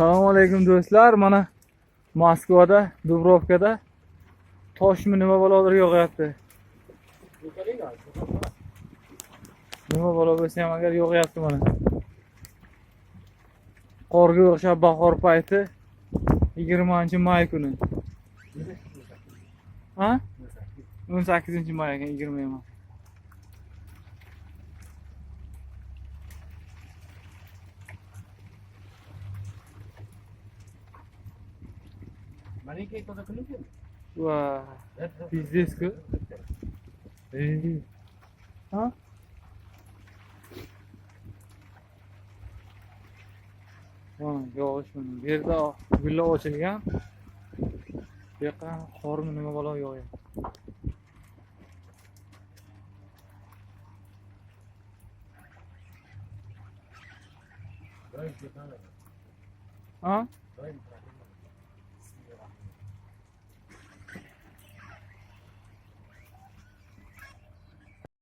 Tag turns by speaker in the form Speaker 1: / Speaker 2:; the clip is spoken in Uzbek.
Speaker 1: Assalomu alaykum do'stlar. Mana Moskvada, Dubrovkada toshmi nima balodir yog'yapti. Nima balo bo'lsa ham agar yog'yapti mana. Qorga o'xshab bahor payti 20-may kuni. Ha? 18-may ekan, 20 emas.
Speaker 2: Маленькие conosciamo?
Speaker 1: Va, pizdesku. Ey. Ha? Mana yog'ish. Bu yerda gullar ochilgan. Bu yoqqa qormi nima balo yog'yapti. Ha?